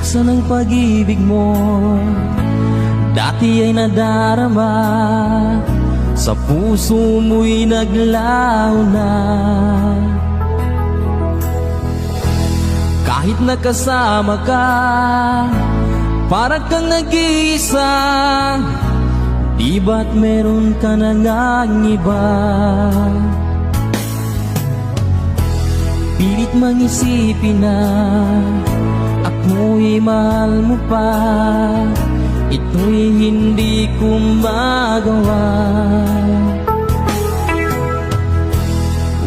Lasa ng pag-ibig mo. Dati ay nadarama. Sa puso mo'y naglaho na. Kahit nakasama ka Para kang nag-iisa. Di ba't meron ka na ngang iba? Pilit mang isipin na Ako'y mahal mo pa. Ito'y hindi ko magawa.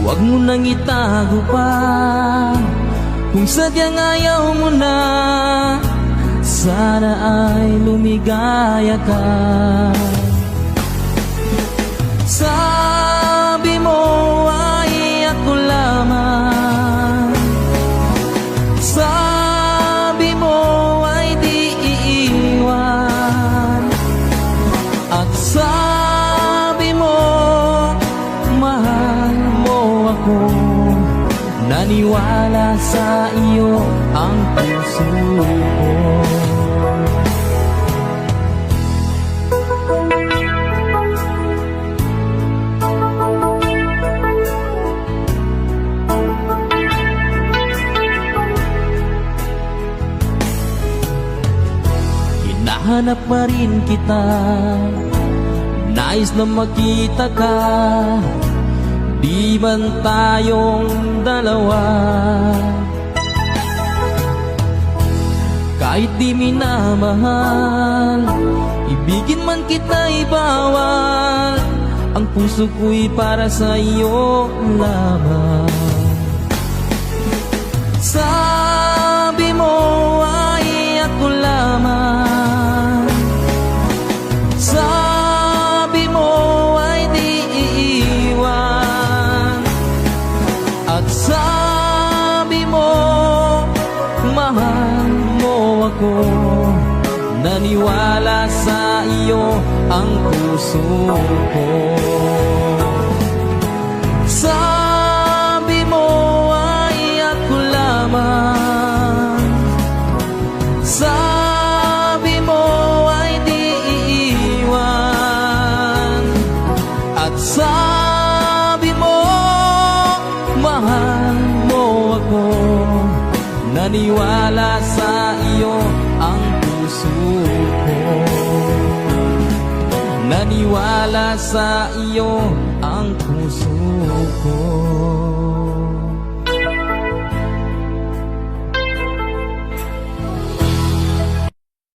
Huwag mo nang itago pa. Kung sadyang ayaw mo na Sana ay lumigaya ka Naniwala sa iyo ang puso ko Hinahanap pa rin kita. Nais na makita ka Di man tayong dalawa. Kahit di minamahal Ibigin man kita'y bawal. Ang puso ko'y para sa iyo lamang. Sabi sabi mo mahal mo ako. Naniwala sa iyo ang puso ko Naniwala sa iyo ang puso ko. Naniwala sa iyo ang puso ko.